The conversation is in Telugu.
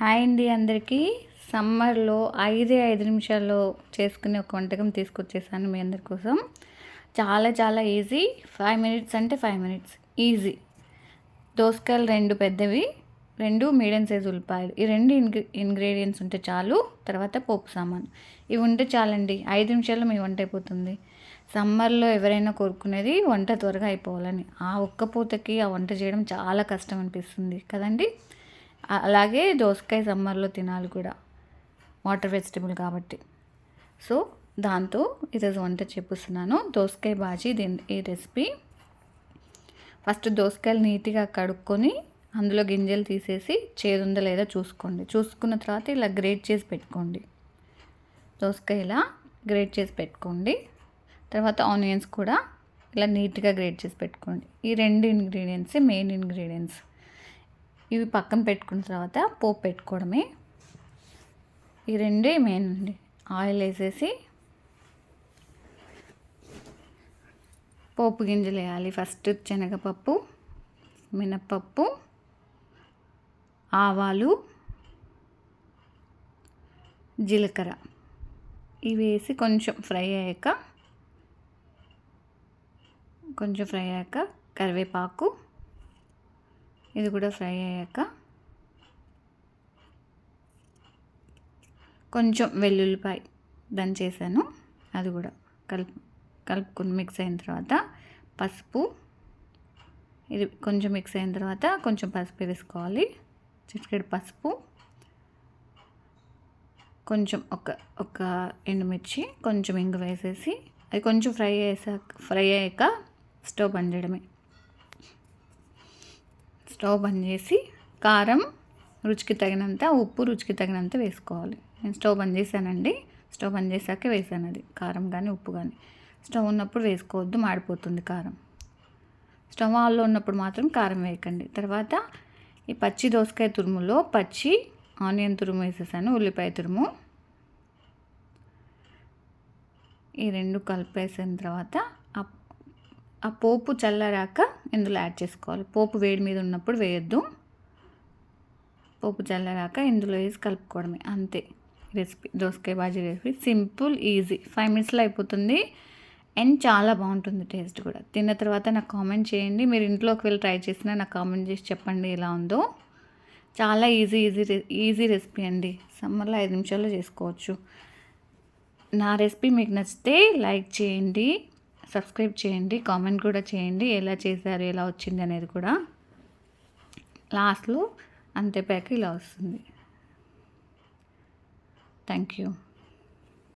హాయ్ అండి అందరికీ. సమ్మర్లో ఐదే ఐదు నిమిషాల్లో చేసుకునే ఒక వంటకం తీసుకొచ్చేసాను మీ అందరి కోసం. చాలా చాలా ఈజీ. ఫైవ్ మినిట్స్ అంటే ఫైవ్ మినిట్స్. ఈజీ. దోసకాయలు రెండు పెద్దవి రెండు మీడియం సైజ్ ఉల్లిపాయలు. ఈ రెండు ఇంగ్రీ ఇంగ్రీడియంట్స్ ఉంటే చాలు. తర్వాత పోపు సామాను. ఇవి ఉంటే చాలండి. ఐదు నిమిషాల్లో మీ వంట అయిపోతుంది. సమ్మర్లో ఎవరైనా కోరుకునేది వంట త్వరగా అయిపోవాలని. ఆ ఒక్క పూతకి ఆ వంట చేయడం చాలా కష్టం అనిపిస్తుంది. కదండి? అలాగే దోసకాయ సమ్మర్లో తినాలి కూడా. వాటర్ వెజిటబుల్ కాబట్టి. సో దాంతో ఈరోజు వంట చెప్పిస్తున్నాను దోసకాయ బాజీ దీని ఈ రెసిపీ. ఫస్ట్ దోసకాయలు నీట్గా కడుక్కొని అందులో గింజలు తీసేసి చేదుందా లేదా చూసుకోండి. చూసుకున్న తర్వాత ఇలా గ్రేట్ చేసి పెట్టుకోండి. దోసకాయ ఇలా గ్రేట్ చేసి పెట్టుకోండి. తర్వాత ఆనియన్స్ కూడా ఇలా నీట్గా గ్రేట్ చేసి పెట్టుకోండి. ఈ రెండు ఇంగ్రీడియంట్స్ మెయిన్ ఇంగ్రీడియంట్స్. ఇవి పక్కన పెట్టుకున్న తర్వాత పోపు పెట్టుకోవడమే. ఈ రెండే మెయిన్ అండి. ఆయిల్ వేసేసి పోపు గింజలు వేయాలి. ఫస్ట్ శనగపప్పు మినప్పప్పు ఆవాలు జీలకర్ర. ఇవి వేసి కొంచెం ఫ్రై అయ్యాక కొంచెం ఫ్రై అయ్యాక కరివేపాకు ఇది కూడా ఫ్రై అయ్యాక కొంచెం వెల్లుల్లిపాయ దంచేసాను అది కూడా కలుపు కలుపుకుని మిక్స్ అయిన తర్వాత పసుపు ఇది కొంచెం మిక్స్ అయిన తర్వాత కొంచెం పసుపు వేసుకోవాలి. చిటికెడు పసుపు కొంచెం ఒక ఒక ఎండుమిర్చి కొంచెం ఇంగు వేసేసి అది కొంచెం ఫ్రై అయ్యాక ఫ్రై అయ్యాక స్టవ్ బంద్ చేయడమే. స్టవ్ బంద్ చేసి కారం రుచికి తగినంత ఉప్పు రుచికి తగినంత వేసుకోవాలి. నేను స్టవ్ బంద్ చేశానండి. స్టవ్ బంద్ చేశాక వేసాను అది. కారం కానీ ఉప్పు కానీ స్టవ్ ఉన్నప్పుడు వేసుకోవద్దు మాడిపోతుంది కారం. స్టవ్ ఆల్లో ఉన్నప్పుడు మాత్రం కారం వేయకండి. తర్వాత ఈ పచ్చి దోసకాయ తురుములో పచ్చి ఆనియన్ తురుము వేసేసాను ఉల్లిపాయ తురుము. ఈ రెండు కలిపేసిన తర్వాత ఆ పోపు చల్లరాక ఇందులో యాడ్ చేసుకోవాలి. పోపు వేడి మీద ఉన్నప్పుడు వేయొద్దు. పోపు చల్లరాక ఇందులో వేసి కలుపుకోవడమే. అంతే రెసిపీ. దోసకాయ bhaji recipe. Simple easy. Five మినిట్స్లో అయిపోతుంది. అండ్ చాలా బాగుంటుంది టేస్ట్ కూడా. తిన్న తర్వాత నాకు కామెంట్ చేయండి. మీరు ఇంట్లోకి వెళ్ళి ట్రై చేసినా నాకు కామెంట్ చేసి చెప్పండి ఎలా ఉందో. చాలా ఈజీ ఈజీ ఈజీ రెసిపీ అండి. సమ్మర్లో ఐదు నిమిషాల్లో చేసుకోవచ్చు. నా రెసిపీ మీకు నచ్చితే లైక్ చేయండి. సబ్స్క్రైబ్ చేయండి కామెంట్ కూడా చేయండి ఎలా చేశారు ఎలా వచ్చింది అనేది కూడా. లాస్ట్లో అంతే ప్యాక్ ఇలా వస్తుంది. Thank you.